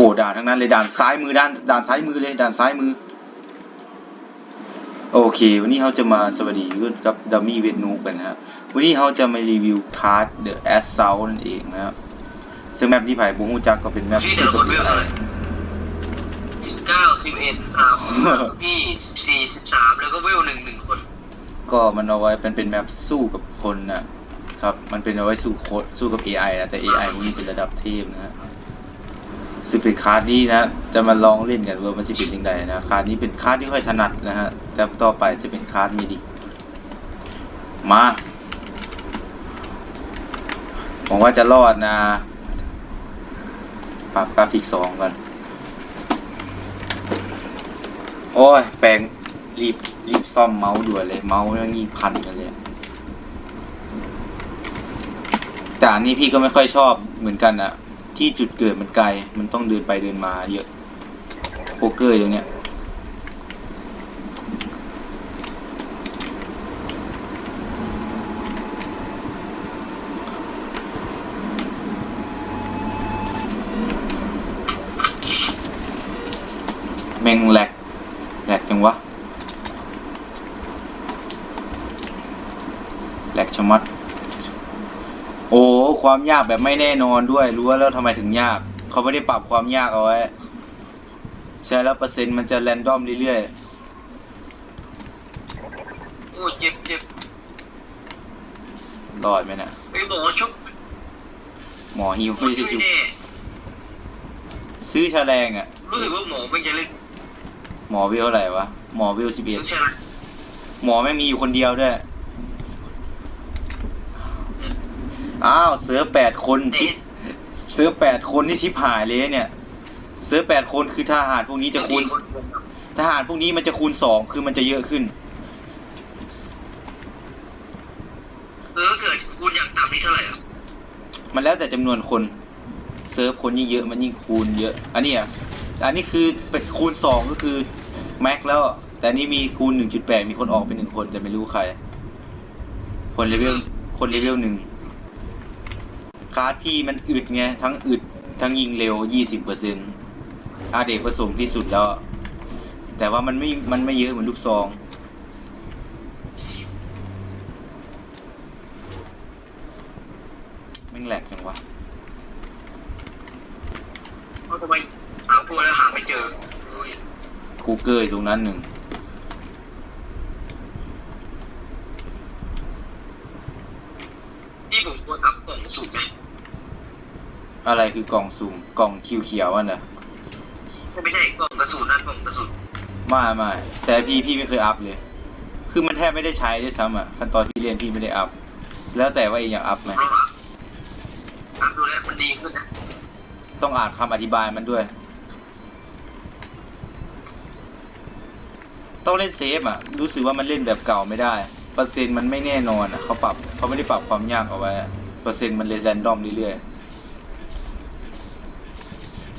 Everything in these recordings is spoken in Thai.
อ้ด่านทั้งนั้นเลยด่านซ้ายมือด่านด่านซ้ายมือเลยด่านซ้ายมือ โอเค วันนี้เขาจะมาสวัสดีกับดัมมี่เวทนูกันนะครับวันนี้เขาจะมารีวิวคาร์ด The Assault นั่นเองนะครับซึ่งแมปที่ไผ่บุ้งฮูจักก็เป็นแมปที่ที่แต่ละตัคนเวลวเท่าไหร่สิบเก้าสิบเอ็ดสามพี่สิบสี่สิบสามแล้วก็เวลหนึ่งหนึ่งคน ก็มันเอาไว้เป็นเป็นแมปสู้กับคนนะครับ มันเป็นเอาไว้สู้โคดสู้กับ AI นะแต่ AI พวกนี้เป็นระดับเทพนะฮะ ซึ่งเป็นคาร์ดนี้นะจะมาลองเล่นกันว่ามันจะเป็นยังไงนะคาร์ดนี้เป็นคาร์ดที่ค่อยถนัดนะฮะแต่ต่อไปจะเป็นคาร์ดมีดิมาหวังว่าจะรอดนะปรับกราฟิกสองก่อนโอ้ยแปลงรีบรีบซ่อมเมาส์ด่วนเลยเมาส์ยังงีพันกันเลยแต่อันนี้พี่ก็ไม่ค่อยชอบเหมือนกันอะ ที่จุดเกิดมันไกล มันต้องเดินไปเดินมาเยอะ โคเกอร์อย่างเนี้ย แม่งแหลกแหลกจังวะแหลกชะมัด โอ้ ความยากแบบไม่แน่นอนด้วย รู้ว่าแล้วทำไมถึงยาก เขาไม่ได้ปรับความยากเอาไว้ ใช่แล้วเปอร์เซ็นต์มันจะแรนดอมเรื่อยโอ้เจ็บเจ็บๆรอดไหมเนะไปหมอชุบหมอฮิวไม่ไม่ใช่ชุบแน่ซื้อแฉลงอะรู้สึกว่าหมอมันจะเล่นหมอวิวเท่าไหร่วะหมอวิวสิบเอ็ดไม่ใช่ไหมหมอไม่งมีอยู่คนเดียวด้วย อ้าวเสือแปดคนชิปเสือแปดคนนี่ชิปหายเลยเนี่ย เสือแปดคนคือทหารพวกนี้จะคูณคนทหารพวกนี้มันจะคูณสองคือมันจะเยอะขึ้น เออเกิดคูณอย่างต่ำนี่เท่าไหร่อะมันแล้วแต่จำนวนคนเซิร์ฟคนยิ่งเยอะมันยิ่งคูณเยอะ อันนี้อะ อันนี้คือเป็นคูณสองก็คือแม็กแล้ว แต่อันนี้มีคูณหนึ่งจุดแปดมีคนออกเป็นหนึ่งคนแต่ไม่รู้ใคร คนเลเวลคนเลเวลหนึ่ง คาร์ดพี่มันอึดไง ทั้งอึด ทั้งยิงเร็วยี่สิบเปอร์เซ็นต์อาเดกผสมที่สุดแล้ว แต่ว่ามันไม่ มันไม่เยอะเหมือนลูกซอง แม่งแหลกจังวะเพราะทำไมหาพวกแล้วหาไม่เจอเฮ้ยคูเกอร์อยู่ตรงนั้นหนึ่ง พี่ผมควรอัพกล่องสุ่มไหม อะไรคือกล่องสุ่มกล่องคิวเขียวอะนะถ้าไม่ได้กล่องกระสุนนั่นกล่องกระสุนไม่ไม่แต่พี่พี่ไม่เคยอัพเลย คือมันแทบไม่ได้ใช้ด้วยซ้ำอะขั้นตอนที่เรียนพี่ไม่ได้อัพแล้วแต่ว่าเองอยากอัพไหมลองอะอัพดูแล้วมันดีขึ้นนะต้องอ่านคำอธิบายมันด้วย ต้องเล่นเซฟอะ รู้สึกว่ามันเล่นแบบเก่าไม่ได้ เปอร์เซ็นต์มันไม่แน่นอนอะเขาปรับเขาไม่ได้ปรับความยากเอาไว้อะเปอร์เซ็นต์มันเลยแรนดอมเรื่อยๆ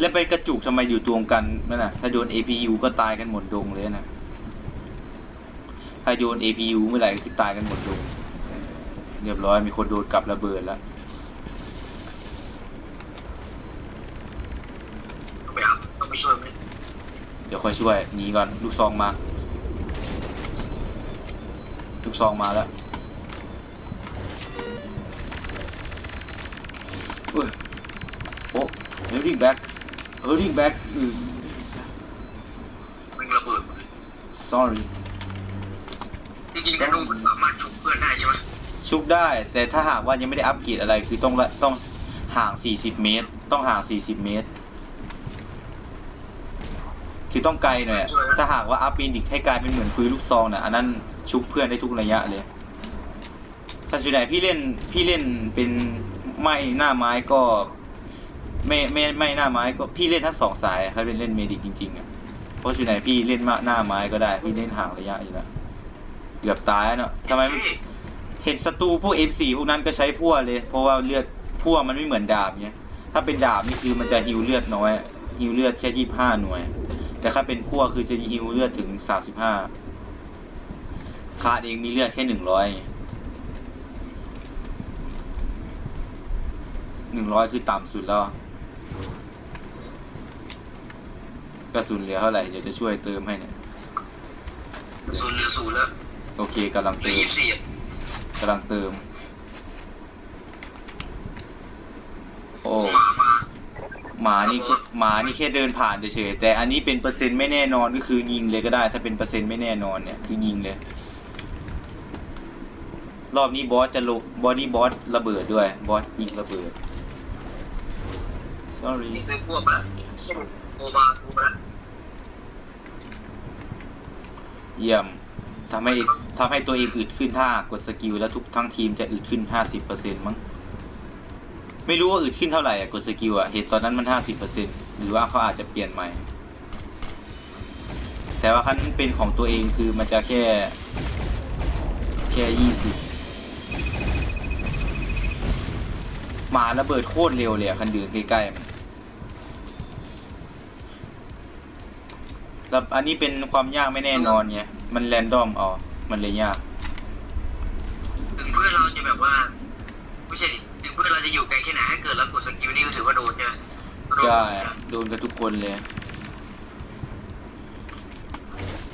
แล้วไปกระจุกทำไมอยู่ตรงกันนั่นน่ะ ถ้าโดน APU ก็ตายกันหมดดงเลยนะถ้าโดน APU เมื่อไหร่ก็คือตายกันหมดดงเรียบร้อยมีคนโดนกลับระเบิดแล้วต้องไปอัพต้องไปช่วยมันเดี๋ยวค่อยช่วยหนีก่อนลูกซองมา ลูกซองมาแล้วอุ้ยโอ้ holding back holding back อืมมันระเบิด sorry จริงๆถ้าดูมันสามารถชุบเพื่อนได้ใช่ไหมชุบได้ แต่ถ้าหากว่ายังไม่ได้อัปเกรดอะไรคือต้องละต้องห่าง 40 เมตร ต้องห่าง 40 เมตร คือต้องไกลหน่อยอะถ้าหากว่าอัพปีนิกให้กลายเป็นเหมือนปืนลูกซองน่ะอันนั้นชุบเพื่อนได้ทุกระยะเลย ถ้าส่วนใหญ่พี่เล่นพี่เล่นเป็นไม่หน้าไม้ก็ ไม่ไม่ไม่หน้าไม้ก็พี่เล่นทั้งสองสายถ้าเป็นเล่นเมดิกจริงๆอะเพราะส่วนใหญ่พี่เล่นมาหน้าไม้ก็ได้พี่เล่นห่างระยะอยู่แล้วเกือบตายแล้วเนาะทำไมไม่เห็นศัตรูพวก F4 พวกนั้นก็ใช้พั่วเลย เพราะว่าเลือดพั่วมันไม่เหมือนดาบเนี้ยถ้าเป็นดาบนี่คือมันจะฮิวเลือดน้อยฮิวเลือดแค่ยี่ห้าหน่วย แต่ถ้าเป็นพั่วคือจะฮิวเลือดถึงสามสิบห้าคาดเองมีเลือดแค่หนึ่งร้อยหนึ่งร้อยคือต่ำสุดแล้ว กระสุนเหลือเท่าไหร่เดี๋ยวจะช่วยเติมให้เนี่ยศูนย์เหลือศูนย์แล้วโอเคกำลังเหลืเติอมยี่สิบสี่อะกำลังเติม โอ้มามาหมานี่ก็หมานี่แค่เดินผ่านเฉยๆแต่อันนี้เป็นเปอร์เซ็นต์ไม่แน่นอนก็คือยิงเลยก็ได้ ถ้าเป็นเปอร์เซ็นต์ไม่แน่นอนเนี่ยคือยิงเลย รอบนี้บอสจะลงบอดี้บอสระเบิดด้วยบอสยิงระเบิด sorry นี่ซื้อพวกละโอบาทูละเยี่ยมทำให้ทำให้ตัวเองอึดขึ้นถ้ากดสกิลแล้วทุกทั้งทีมจะอึดขึ้นห้าสิบเปอร์เซ็นต์มั้ง ไม่รู้ว่าอึดขึ้นเท่าไหร่อะกดสกิลอะเหตุตอนนั้นมันห้าสิบเปอร์เซ็นต์หรือว่าเขาอาจจะเปลี่ยนใหม่ แต่ว่าคันเป็นของตัวเองคือมันจะแค่ แค่ยี่สิบมาระเบิดโคตรเร็วเลยอะคันเดินใกล้ๆมัน แล้วอันนี้เป็นความยากไม่แน่นอนไงมันแรนดอมเอามันเลยยาก ถึงเพื่อนเราจะแบบว่าไม่ใช่ดิถึงเพื่อนเราจะอยู่ไกลแค่ไหนถ้าเกิดเรากดสกิลนี่ก็ถือว่าโดนใช่ไหมโดนใช่โดนกันทุกคนเลย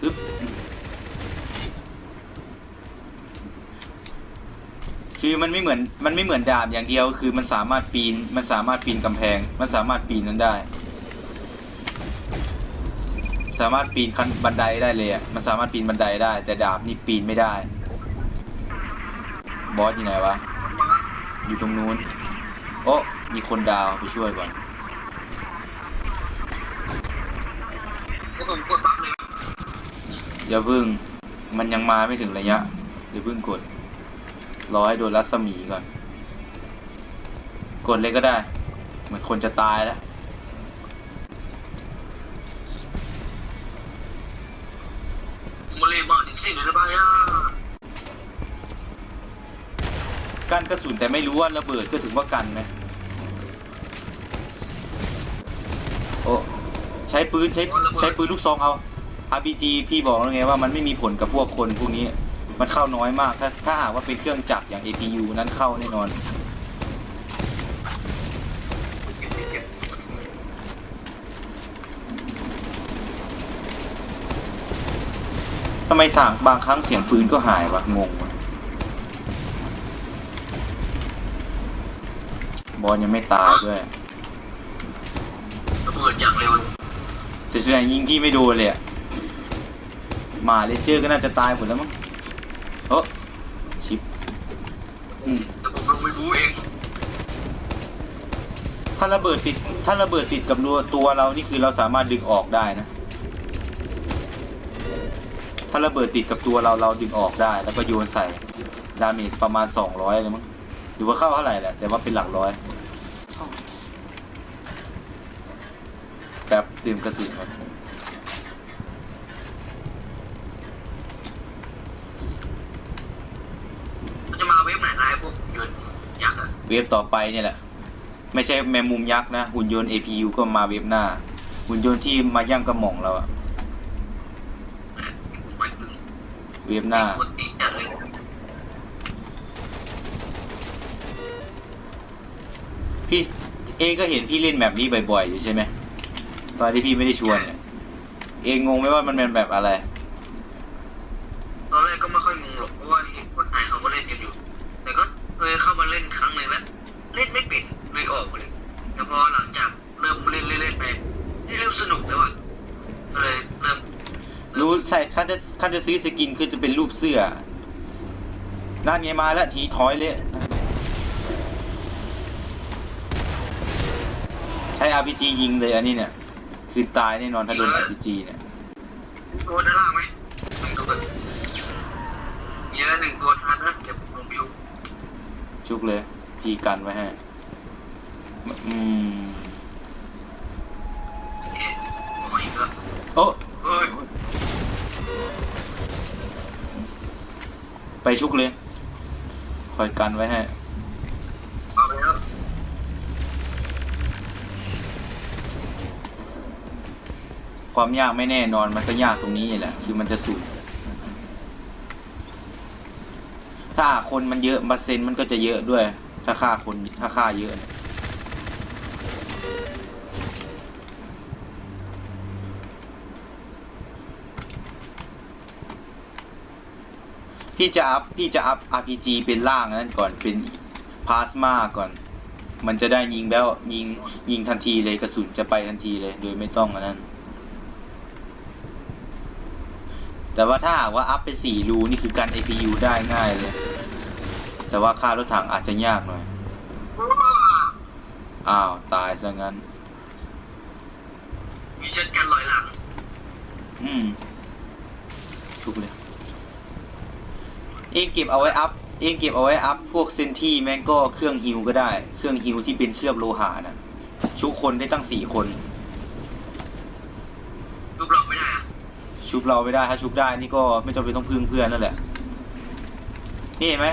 อึ๊บคือมันไม่เหมือนมันไม่เหมือนดาบอย่างเดียว คือมันสามารถปีนมันสามารถปีนกำแพง มันสามารถปีนนั้นได้ สามารถปีนขั้นบันไดได้เลยอะ มันสามารถปีนบันไดได้ แต่ดาบนี่ปีนไม่ได้ บอสอยู่ไหนวะ อยู่ตรงนู้น โอ้มีคนดาวไปช่วยก่อนแล้วผมกดปั๊บเลยไหมอย่าพิ่ง มันยังมาไม่ถึงระยะอย่าเพิ่งกด รอให้โดนรัศมีก่อน กดเลยก็ได้ เหมือนคนจะตายแล้ว กันกระสุนแต่ไม่รู้ว่าระเบิดก็ถึงว่ากันไหมโอ้ใช้ปืนใช้ใช้ปืนลูกซองเอา RPG พี่บอกแล้วไงว่ามันไม่มีผลกับพวกคนพวกนี้มันเข้าน้อยมาก ถ้าถ้าหากว่าเป็นเครื่องจักรอย่าง APU นั้นเข้าแน่นอน ทำไมสั่งบางครั้งเสียงปืนก็หายวะงงวะ บอลยังไม่ตายด้วยระเบิดอย่างเร็วเลยจะช่วยยิงพี่ไม่โดนเลยอะหมาเลเจอร์ก็น่าจะตายหมดแล้วมั้งโอ้ชิปอืมแต่ผมลงไปบูเองถ้าระเบิดติดถ้าระเบิดติดกับตัวตัวเรานี่คือเราสามารถดึงออกได้นะ ถ้าระเบิดติดกับตัวเราเราดึงออกได้ แล้วก็โยนใส่ดาเมจประมาณสองร้อยเลยมั้ง หรือว่าเข้าเท่าไหร่แหละ แต่ว่าเป็นหลักร้อย แบบดื่มกระสุนก่อนมันจะมาเว็บไหนไลน์พวกยืนยักษ์อะเวฟต่อไปเนี่ยแหละ ไม่ใช่แมงมุมยักษ์นะ หุ่นยนต์ APU ก็มาเวฟหน้า หุ่นยนต์ที่มาย่างกระหม่องเราอะผมไปถึงเวฟหน้า คนตีจัดเลย พี่เองก็เห็นพี่เล่นแบบนี้บ่อยๆอยู่ใช่ไหมตอนที่พี่ไม่ได้ชวนเนี่ยเองงงไหมว่ามันเป็นแบบอะไร ตอนแรกก็ไม่ค่อยงงหรอกเพราะว่าเห็นคนไทยเขาก็เล่นกันอยู่ แต่ก็เคยเข้ามาเล่นครั้งหนึ่งแล้วเล่นไม่เป็นเลยออกไปเลยแต่พอหลังจากเริ่มเล่นเล่นเล่นไปนี่เริ่มสนุกแล้วอะก็เลยเริ่มรู้ใส่ข้าจะข้าจะซื้อสกินคือจะเป็นรูปเสื้อนั่นไงมาแล้วทีถอยเลย ใช้ RPG ยิงเลยอันนี้เนี่ย คือตายแน่นอนถ้าโดน RPG เนี่ยตัวด้านล่างไหมหนึ่งตัวมีแล้วหนึ่งตัวทันนะเดี๋ยวผมลงบิวชุกเลย พี่กันไว้ให้อืมเอ๊ะโอ้ยก็โอ้เฮ้ยไปชุกเลย คอยกันไว้ให้ ความยากไม่แน่นอนมันก็ยากตรงนี้แหละ คือมันจะสูงถ้าคนมันเยอะเปอร์เซนต์มันก็จะเยอะด้วย ถ้าค่าคนถ้าค่าเยอะ พี่จะอัพพี่จะอัพ RPG เป็นล่างนั้นก่อนเป็นพลาสมาก่อนมันจะได้ยิงแล้วยิงยิงทันทีเลยกระสุนจะไปทันทีเลย โดยไม่ต้องอันนั้น แต่ว่าถ้าหากว่าอัพไปสี่รูนี่คือการ APU ได้ง่ายเลย แต่ว่าค่ารถถังอาจจะยากหน่อย อ้าว ตายซะงั้น มีเช่นกันลอยหลัง อืม ถูกเลย เองเก็บเอาไว้อัพ เองเก็บเอาไว้อัพพวกเซนที่แม่งก็เครื่องฮิวก็ได้ เครื่องฮิวที่เป็นเคลือบโลหะนะชุกคนได้ตั้งสี่คน รูปเราไม่ได้อะ ชุบเราไม่ได้ถ้าชุบได้นี่ก็ไม่จำเป็นต้องพึ่งเพื่อนนั่นแหละนี่เห็นไหม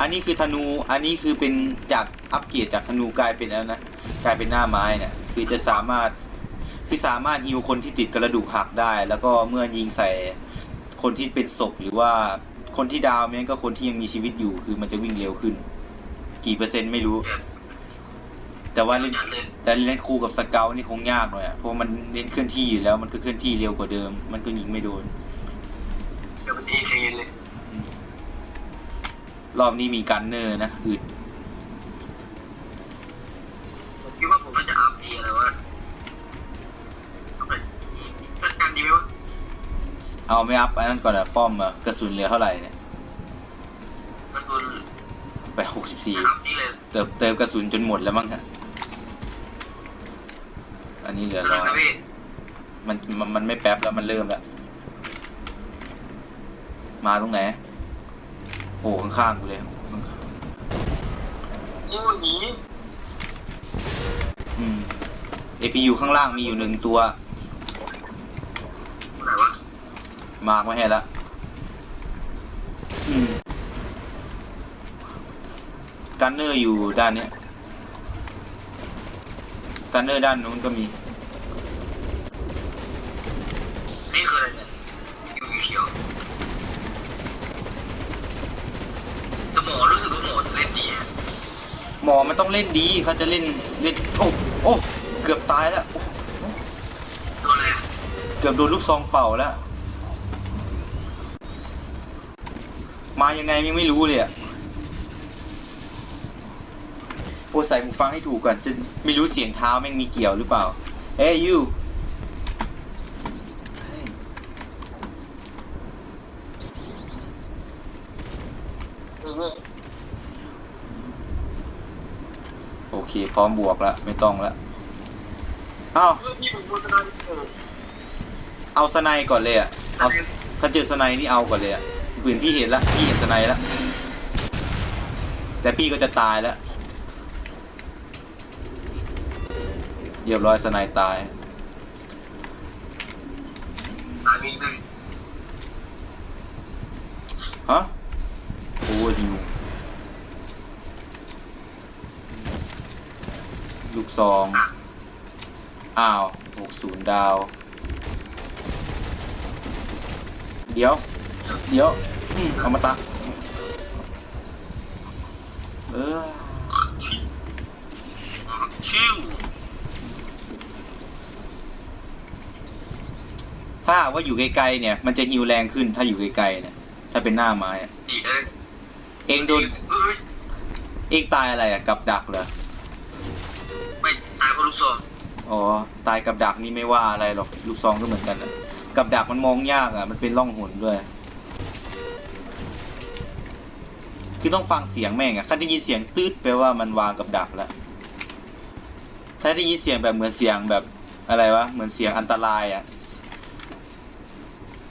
อันนี้คือธนูอันนี้คือเป็นจากอัปเกรดจากธนูกลายเป็นแล้วนะกลายเป็นหน้าไม้เนี่ยคือจะสามารถคือสามารถฮิวคนที่ติดกระดูกหักได้ แล้วก็เมื่อยิงใส่คนที่เป็นศพหรือว่าคนที่ดาวแม้นก็คนที่ยังมีชีวิตอยู่คือมันจะวิ่งเร็วขึ้น กี่เปอร์เซ็นต์ไม่รู้ แต่ว่าเล่นจัดเลยแต่เล่นคู่กับสเกลนี่คงยากหน่อยอะเพราะมันเน้นเคลื่อนที่อยู่แล้วมันก็เคลื่อนที่เร็วกว่าเดิม มันก็ยิงไม่โดนเดี๋ยวมันเอเทนเลย รอบนี้มีกันเนอร์นะอึดผมคิดว่าผมน่าจะอัพดีอะไรวะเอาไปจัดการดีไหมวะเอาไม่อัพอันนั้นก่อนอะป้อมอะกระสุนเหลือเท่าไหร่เนี่ยกระสุนไปหกสิบสี่อัพนี้เลย เติมเติมกระสุนจนหมดแล้วมั้งฮะ อันนี้เหลือเดี๋ร้ยวอนะยพี่มันมันมันไม่แป๊บแล้วมันเริ่มแล้ว มาตรงไหนโอ้ข้างๆกูเลยข้างโอ้ยหนีๆอืม APU ข้างล่างมีอยู่หนึ่งตัวไหนวะมาร์กไว้ให้ละอืมกันเนอร์อยู่ด้านเนี้ย กันเนอร์ด้านนู้นก็มี นี่คืออะไรเนี่ยอยู่เขียวแต่หมอรู้สึกว่าหมอเล่นดีอะหมอมันต้องเล่นดีเขาจะเล่นเล่นโอ้โอ้เกือบตายแล้วโอ้ตัวอะไรอะเกือบโดนลูกซองเป่าแล้ว มายังไงยังไม่รู้เลยอะ โอ้ใส่หูฟังให้ถูกก่อนจะไม่รู้เสียงเท้าแม่งมีเกี่ยวหรือเปล่า เอ้ยยูโอเค พร้อมบวกแล้วไม่ต้องแล้วอ้าวเฮ้าเอาสไนก่อนเลยอะเอาถ้าเจอสไนนี่เอาก่อนเลยอะปืนพี่เห็นละพี่เห็นสไนล้วแต่พี่ก็จะตายแล้ว เรียบร้อยสไนตายตายมีหนึ่งฮะโอ้ยิวลูกซองอ้าวหกศูนย์ดาว เดี๋ยว เดี๋ยวอืมเอามาตะเออชิว ถ้าหากว่าอยู่ไกลๆเนี่ย มันจะฮิวแรงขึ้นถ้าอยู่ไกลๆเนี่ย ถ้าเป็นหน้าไม้อะดีเลยเองโดนเอ้ยเองตายอะไรอะกับดักเหรอ ไม่ตายเพราะลูกซองอ๋อ ตายกับดักนี่ไม่ว่าอะไรหรอก ลูกซองก็เหมือนกันนะกับดักมันมองยากอะมันเป็นร่องหนด้วย คือต้องฟังเสียงแม่งอะถ้าได้ยินเสียงตืดแปลว่ามันวางกับดักแล้ว ถ้าได้ยินเสียงแบบเหมือนเสียงแบบอะไรวะ เหมือนเสียงอันตรายอะ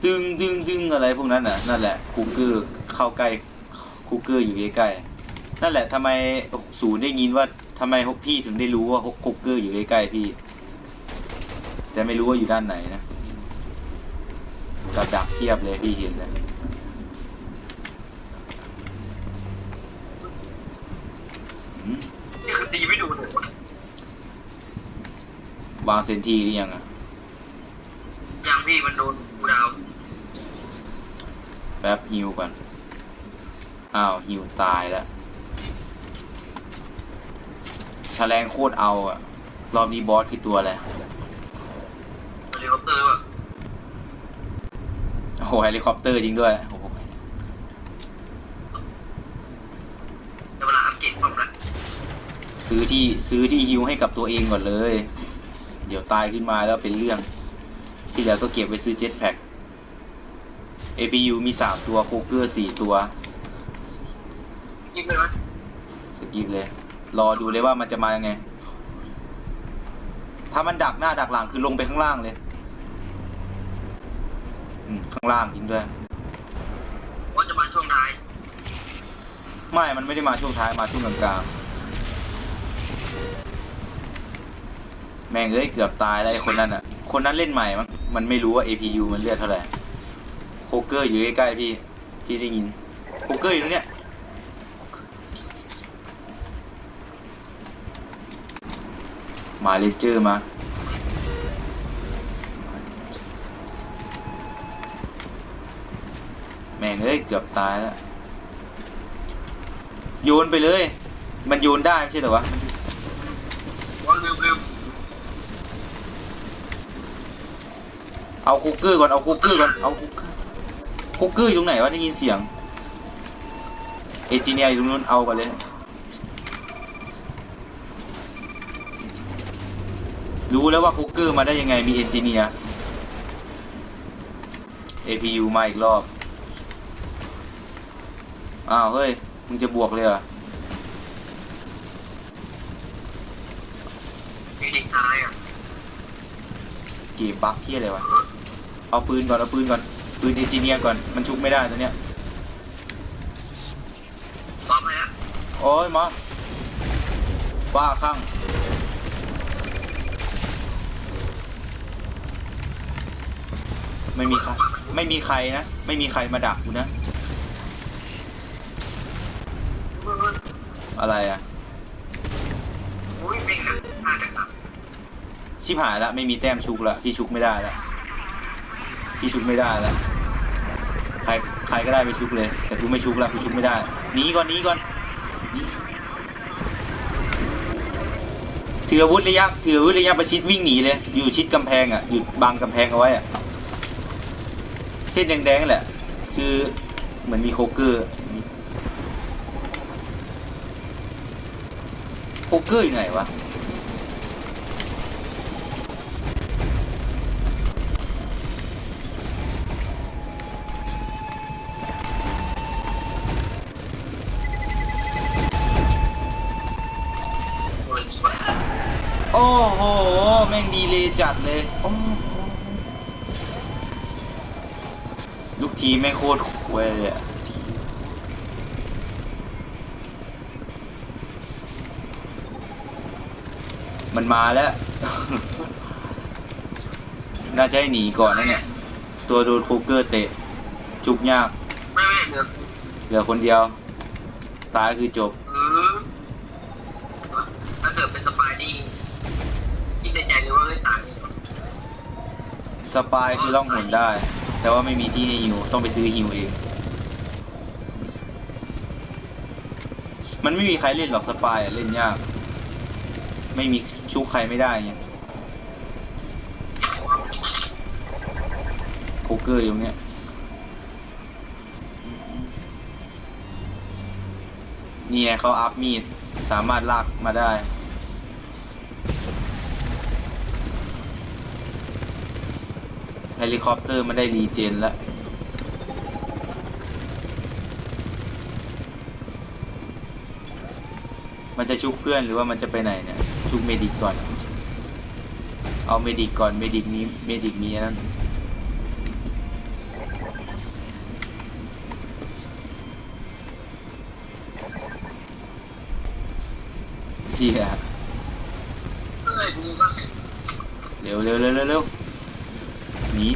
ดึงดึงดึงอะไรพวกนั้นน่ะนั่นแหละคูเกอร์เข้าใกล้คูเกอร์อยู่ใกล้ๆนั่นแหละทำไมศูนย์ได้ยินว่าทำไมพี่ถึงได้รู้ว่าคูเกอร์อยู่ใกล้ๆพี่ แต่ไม่รู้ว่าอยู่ด้านไหนนะกับดักเทียบเลยพี่เห็นเลยอืมนี่คือตีไม่ดูเลยวะวางเซนทีหรือยังอะยังพี่มันโดนกูดาวแป๊บฮิวก่อน อ้าวฮิวตายแล้วแฉลงโคตรเอาอะรอบนี้บอสคือตัวอะไรเฮลิคอปเตอร์ว่ะโอ้โหเฮลิคอปเตอร์จริงด้วยโอ้โหเวลาอัปเกรดความรักซื้อที่ซื้อที่ฮิวให้กับตัวเองก่อนเลย เดี๋ยวตายขึ้นมาแล้วเป็นเรื่อง ที่เหลือก็เก็บไว้ซื้อเจ็ตแพ็ค APU มี3ตัวโคเกอร์4ตัว ยิงเลยไหมสกิปเลย รอดูเลยว่ามันจะมายังไง ถ้ามันดักหน้าดักหลังคือลงไปข้างล่างเลย อืม ข้างล่างจริงด้วย ว่าจะมาช่วงท้ายไม่ มันไม่ได้มาช่วงท้าย มาช่วงกลางๆ แม่งเอ้ยเกือบตายแล้วไอ้คนนั้นอะ คนนั้นเล่นใหม่มั้ง มันไม่รู้ว่า APU มันเลือดเท่าไหร่ โคเกอร์อยู่ใกล้ๆพี่ พี่ได้ยิน โคเกอร์อยู่ตรงเนี้ยมาเลเจอร์มาแม่งเอ้ยเกือบตายแล้ว โยนไปเลย มันโยนได้ไม่ใช่เหรอวะว่าลืมลืมเอาคุกเกอร์ก่อน เอาคุกเกอร์ก่อน เอาคุกเกอร์ คุกเกอร์อยู่ตรงไหนวะได้ยินเสียง เอจิเนียอยู่ตรงนู้นเอากันเลย รู้แล้วว่าคุกเกอร์มาได้ยังไงมีเอนจิเนียร์ APU มาอีกรอบ อ้าวเฮ้ย มึงจะบวกเลยเหรอมีเด็กท้ายอะเก็บบัฟที่อะไรวะ เอาปืนก่อน เอาปืนก่อน ปืนเอนจิเนียร์ก่อน มันชุบไม่ได้ตัวเนี้ยพร้อมไหมฮะโอ้ยหมาบ้าข้างไม่มีใครไม่มีใครนะ ไม่มีใครมาดักกูนะ อะไรอะอุ้ยไม่ค่ะน่าจะตัดชิบหายละไม่มีแต้มชุกละพี่ชุกไม่ได้ละพี่ชุกไม่ได้ละ ใครก็ได้ไปชุกเลย แต่กูไม่ชุกละกูชุกไม่ได้หนีก่อนหนีก่อนถืออาวุธระยะถืออาวุธระยะประชิดวิ่งหนีเลย อยู่ชิดกำแพงอะอยู่บังกำแพงเอาไว้อะเส้นแดงๆแหละ คือเหมือนมีโคเกอร์โคเกอร์อยู่ไหนวะ โอ้โห แม่งดีเลยจัดเลยโอ้โหลูกทีมแม่งโคตรควยเลยอะมันมาแล้ว น่าจะให้หนีก่อนนะเนี่ย ตัวโดนโคเกอร์เตะ จุกยากไม่ไม่เดี๋ยวเหลือคนเดียว ตายคือจบ สปายคือล่องหนได้ แต่ว่าไม่มีที่ให้ฮิวต้องไปซื้อฮิวเอง มันไม่มีใครเล่นหรอกสปายเล่นยาก ไม่มีชุกใครไม่ได้ไงโคเกอร์อยู่เนี้ยนี่ไงเขาอัพมีด สามารถลากมาได้ เฮลิคอปเตอร์มันได้รีเจนแล้วมันจะชุบเพื่อนหรือว่ามันจะไปไหนเนี่ย ชุบเมดิกก่อน เอาเมดิกก่อน เมดิกนี้ เมดิกมีอันนั่นเชี่ยเอ้ยดูซะเร็วเร็วเร็วเร็วรว นี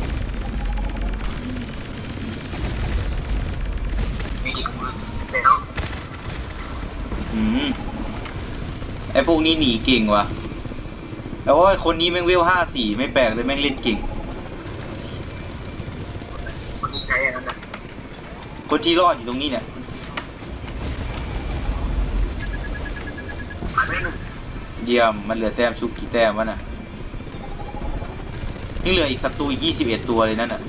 มีดีกว่าแล้วอืมไอพวกนี้หนีเก่งว่ะแต่ว่าคนนี้แม่งเวลห้าสี่ไม่แปลกเลยแม่งเล่นเก่ง คนที่ใช้อันนั้นนะคนที่รอดอยู่ตรงนี้เนี่ยหายไปหนึ่งเยี่ยมมันเหลือแต้มชุบกี่แต้มวะน่ะ ยังเหลืออีกศัตรูอีกยี่สิบเอ็ดตัวเลยนั่นน่ะ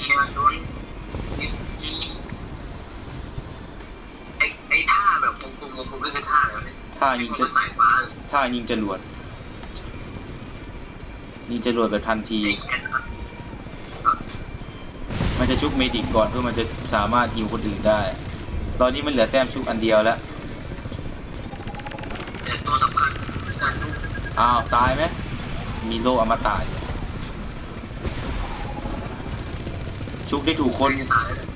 มีมันโดนมีมีไอ้ไอ้ท่าแบบโคถ้ายิงมันจะก็ใส่ฟ้าเลยถ้ายิงจรวดยิงจรวดแบบทันที ไอ้แค่นั้นมันจะชุบเมดิกก่อนเพื่อมันจะสามารถฮิวคนอื่นได้ ตอนนี้มันเหลือแต้มชุบอันเดียวแล้ว แต่ตัวสำคัญคือการดู อ้าวตายไหมมีโลอมตะอยู่ชุบได้ถูกคน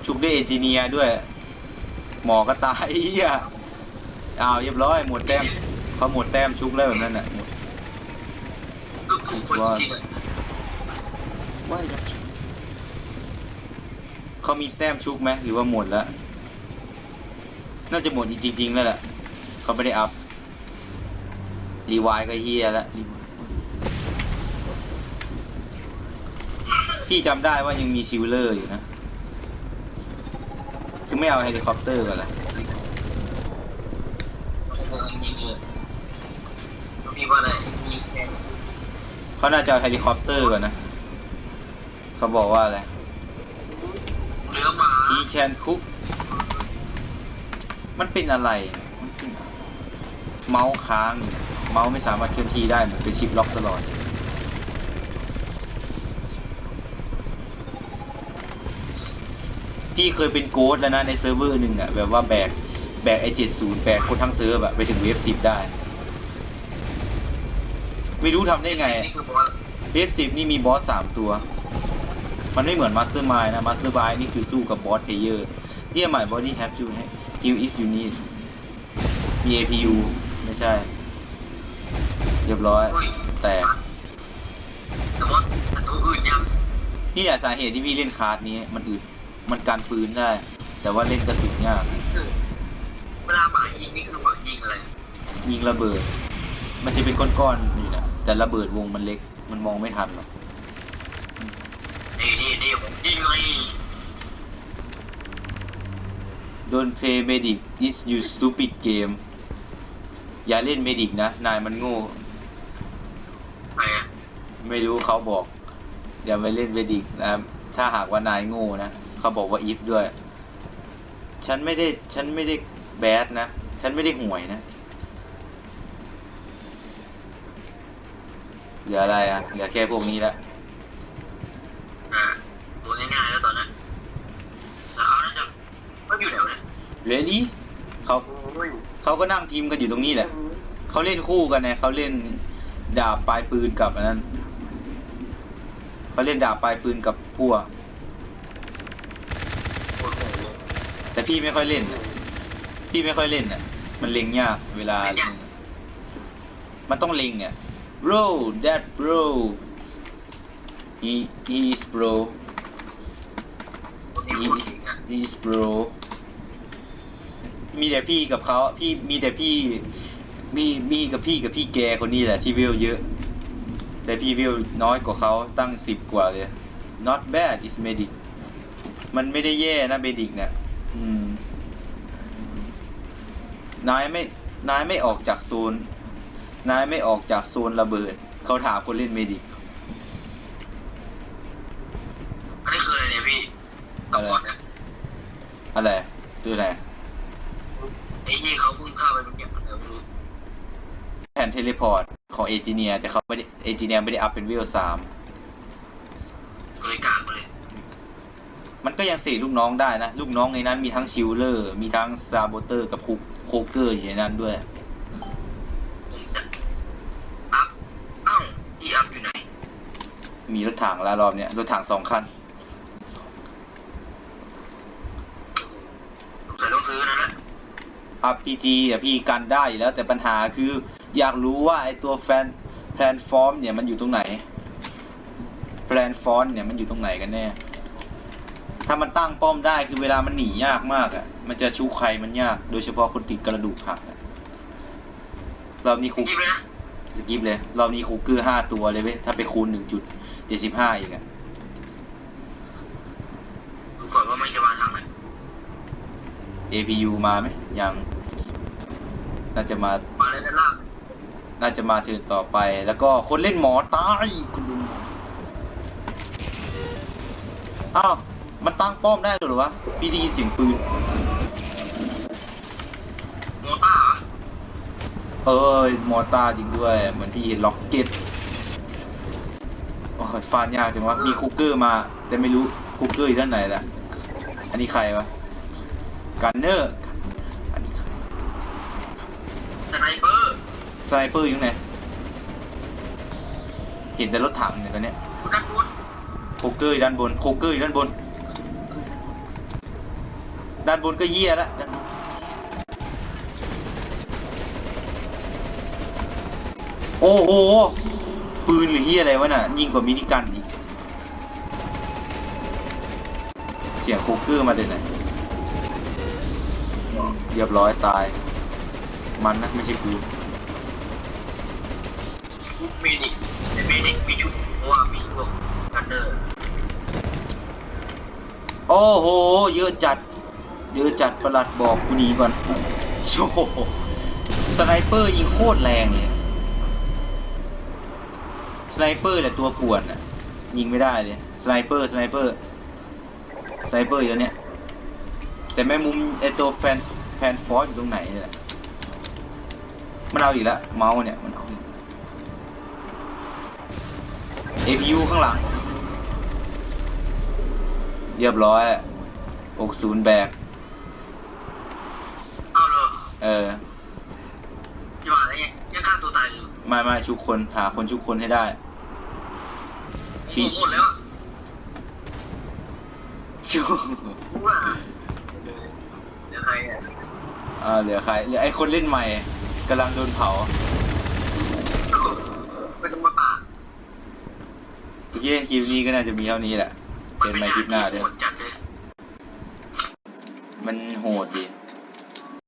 ชุบได้เอนจิเนียร์ด้วย หมอก็ตายเหี้ยอ้าวเรียบร้อยหมดแต้มเขาหมดแต้มชุบแล้วแบบนั้นน่ะหมดก็ถูกคนจริงๆอะว่าจะเขามีแต้มชุบไหมหรือว่าหมดแล้ว น่าจะหมดจริงๆแล้วแหละเขาไม่ได้อัพ รีวายก็เฮียแล้วพี่จำได้ว่ายังมีซิลเลอร์อยู่นะคือไม่เอาเฮลิคอปเตอร์ก่อนละยิงเลยมีว่าอะไรมีแค่เขาน่าจะเอาเฮลิคอปเตอร์ก่อนนะ เขาบอกว่าอะไรเรือหมา He can cook มันเป็นอะไรมันเป็นเมาส์ค้างนี่ เมาส์ไม่สามารถเคลื่อนที่ได้เหมือนเป็นชิปล็อกตลอดพี่เคยเป็นโกดแล้วนะในเซิร์ฟเวอร์หนึ่งอะแบบว่าแบกแบกไอเจ็ดศูนย์แบกคนทั้งเซิร์ฟอะไปถึงเวฟสิบได้ ไม่รู้ทำได้ไงเวฟสิบนี่มีบอสสามตัว มันไม่เหมือนมาสเตอร์มายนะมาสเตอร์มายนี่คือสู้กับบอสเพลเยอร์ที่หมายบอดี้แฮปจูให้ heal if you need มี APU ไม่ใช่ เรียบร้อย อุ้ยแต่แต่ว่าแต่ตัวอื่นยังนี่แหละสาเหตุที่พี่เล่นคาร์ดนี้มันอึดมันการปืนได้ แต่ว่าเล่นกระสุนยากคือเวลาหมายิงนี่คือหมายิงอะไรยิงระเบิด มันจะเป็นก้อนๆอยู่นะแต่ระเบิดวงมันเล็ก มันมองไม่ทันหรอกนี่นี่นี่ผมยิงเลย Don't play medic is you stupid game อย่าเล่นเมดิกนะ นายมันโง่ ไปอะไม่รู้เขาบอก อย่าไปเล่นเวดิกนะถ้าหากว่านายโง่นะเขาบอกว่า if ด้วย ฉันไม่ได้ฉันไม่ได้แบดนะ ฉันไม่ได้ห่วยนะเหลืออะไรอะเหลือแค่พวกนี้ละอ่าตัวง่ายๆแล้วตอนนั้นแล้วเขาน่าจะไม่อยู่ไหนวะเนี่ยเรดี้เขาโอ้ยเขาก็นั่งพิมพ์กันอยู่ตรงนี้แหละเขาเล่นคู่กันนะเขาเล่น ดาบปลายปืนกับอันนั้นเขาเล่นดาบปลายปืนกับพวกอ้โหแต่พี่ไม่ค่อยเล่นนะพี่ไม่ค่อยเล่นอะ มันเล็งยากเวลา มันต้องเล็งอะ bro that bro he is bro he is he is bro มีแต่พี่กับเขาพี่มีแต่พี่ มีมีกับพี่กับพี่แกคนนี้แหละที่เวลเยอะ แต่พี่เวลน้อยกว่าเขาตั้งสิบกว่าเลย not bad is medic มันไม่ได้แย่นะเบดิกเนี่ยอืมนายไม่นายไม่ออกจากโซนนายไม่ออกจากโซนระเบิด เขาถามคนเล่นเมดิกอันนี้คืออะไรเนี่ยพี่ตับบอดนะอะไรตัวอะไรไอ้นี่เขาเพิ่งเข้าไปเมื่อกี้มันเดี๋ยวไม่รู้ แผ่นเทเลพอร์ตของเอจิเนียแต่เขาไม่ได้เอจิเนียไม่ได้อัพเป็นเวลสามก็เลยกลางไปเลย มันก็ยังเสกลูกน้องได้นะ ลูกน้องในนั้นมีทั้งชิลเลอร์ มีทั้งซาโบเตอร์กับคุกโคเกอร์อยู่ในนั้นด้วยผมจะอัพเอ้าที่อัพอยู่ไหน มีรถถังแล้วรอบเนี้ยรถถังสองคันสงสัยต้องซื้อนะนะ RPG อะพี่กันได้อยู่แล้ว แต่ปัญหาคือ อยากรู้ว่าไอตัวแฟนแพลนฟอร์มเนี่ยมันอยู่ตรงไหนแพลนฟอนเนี่ยมันอยู่ตรงไหนกันแน่ ถ้ามันตั้งป้อมได้คือเวลามันหนียากมากอะ มันจะชูใครมันยาก โดยเฉพาะคนติดกระดูกหักอะรอบนี้คุกยิบเลยนะสกิปเลยรอบนี้คูเกอร์ห้าตัวเลยเว้ย ถ้าไปคูณหนึ่งจุดเจ็ดสิบห้าอีกอะดูก่อนว่ามันจะมาทางไหน APU มาไหมยัง น่าจะมา มาเลยด้านล่าง น่าจะมาเทิร์นต่อไปแล้วก็คนเล่นหมอตายคุณลุงอ้าวมันตั้งป้อมได้ด้วยเหรอวะพี่ได้ยินเสียงปืนโมต้าเหรอเอ้ยมอร์ตาร์จริงด้วยเหมือนพี่เห็นล็อกเก็ตโอ้ยฟานยากจังวะมีคุกเกอร์มา แต่ไม่รู้คุกเกอร์อยู่ด้านไหนล่ะอันนี้ใครวะกันเนอร์ สไนเปอร์อยู่ไหนเห็นแต่รถถังเนี่ยตอนเนี้ยคุณด้านบนโคเกอร์อยู่ด้านบนโคเกอร์อยู่ด้านบน ด้านบนก็เยี่ยแล้วด้านบนโอ้โหปืนหรือเฮียอะไรวะน่ะยิงกว่ามินิกันอีกเสียงโคเกอร์มาเลยนะเรียบร้อยตาย มันนะไม่ใช่กูชุดเมดิกแต่เมดิกมีชุดเพราะว่ามีพวกกันเดอร์โอ้โห เยอะจัด เยอะจัดประหลัดบอกกูหนีก่อนโชว์สไนเปอร์ยิงโคตรแรงเลยสไนเปอร์แหละตัวป่วนอะยิงไม่ได้เลยสไนเปอร์สไนเปอร์สไนเปอร์อยู่เนี่ยแต่แม่มุมไอตัวแฟนแฟนฟอสอยู่ตรงไหนเนี่ยมันเอาอีกแล้วเมาส์เนี่ยมันเอาอีก APU ข้างหลัง เรียบร้อยอกศูนย์แบก เอาเลยเออที่ว่าอะไรเงี้ยยังฆ่าตัวตายอยู่ไม่ไม่ชุกคน หาคนชุกคนให้ได้โอ้โหหมดแล้วอะชุกรู้ว่าเดี๋ยวใครอะ เออเหลือใคร เหลือไอ้คนเล่นใหม่กำลังโดนเผา ไม่ต้องมาป่า โอเคคลิปนี้ก็น่าจะมีเท่านี้แหละเจอกันใหม่คลิปหน้าเด้อโหดจัดเลยมันโหดดี